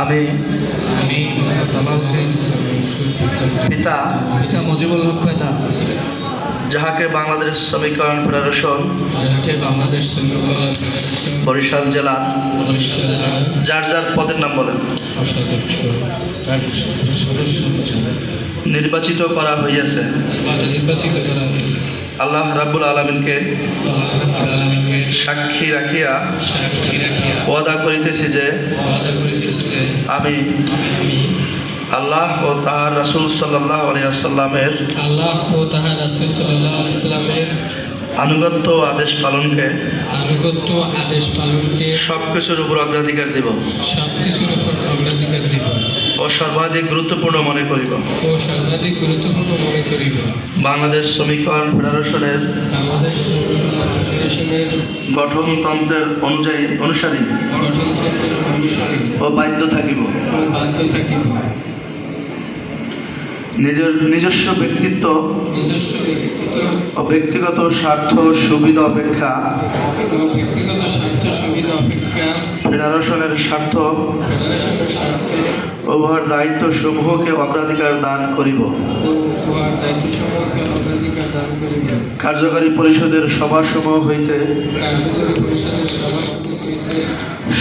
আমি পিতা পিতা মজিবুল হক পেতা যাহাকে বাংলাদেশ শ্রমিকরণ ফেডারেশন বাংলাদেশ বরিশাল জেলা যার যার পদের নাম বলেন। নির্বাচিত করা হইয়াছে। নির্বাচিত করা হয়েছে আল্লাহ রাব্বুল আলমিনকে সাক্ষী রাখিয়া ওয়াদা করিতেছি যে আমি আল্লাহ ও তাহার রাসূল সাল্লাহ আলিয়াল্লামের আল্লাহ ও তাহার রাসূল সাল্লাল্লাহু আলাইহি আনুগত্য আদেশ পালনকে আনুগত্য আদেশ পালনকে সব কিছুর উপর অগ্রাধিকার দিব। সব কিছুর উপর অগ্রাধিকার সর্বাধিক গুরুত্বপূর্ণ মনে করিব। ও সর্বাধিক গুরুত্বপূর্ণ মনে করিব। বাংলাদেশ শ্রমিকরণ ফেডারেশনের বাংলাদেশ ফেডারেশনের গঠনতন্ত্রের অনুযায়ী অনুসারী গঠনতন্ত্রের অনুসারী ও বাধ্য থাকিব। ও বাধ্য থাকিব। নিজের নিজস্ব ব্যক্তিত্ব নিজস্ব ও ব্যক্তিগত স্বার্থ সুবিধা অপেক্ষা ব্যক্তিগত স্বার্থ সুবিধা অপেক্ষা ফেডারেশনের স্বার্থ উভয়ের দায়িত্ব সমূহকে অগ্রাধিকার দান করিব। কার্যকারী পরিষদের সভাসমূহ হইতে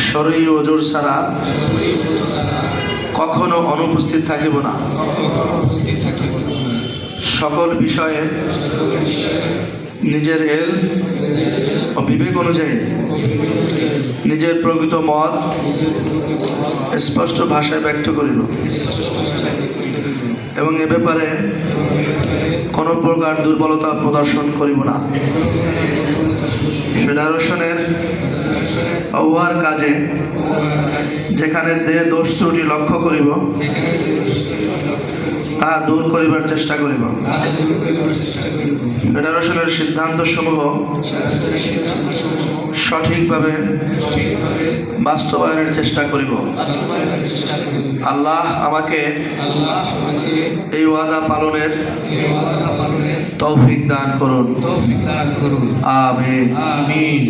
সরই ওজোর ছাড়া কখনো অনুপস্থিত থাকিব না। সকল বিষয়ে নিজের এল ও বিবেক অনুযায়ী নিজের প্রকৃত মত স্পষ্ট ভাষায় ব্যক্ত করিব এবং এ ব্যাপারে কোনো প্রকার দুর্বলতা প্রদর্শন করিব না। ফেডারেশনের উহার কাজে যেখানে দেহ দোষ ত্রুটি লক্ষ্য করিব তাহা দূর করিবার চেষ্টা করিব। ফেডারেশনের সরাসরি সিদ্ধান্তসমূহ সঠিকভাবে বাস্তবায়নের চেষ্টা করিব। আল্লাহ আমাকে এই ওয়াদা পালনের তৌফিক দান করুন। আমিন।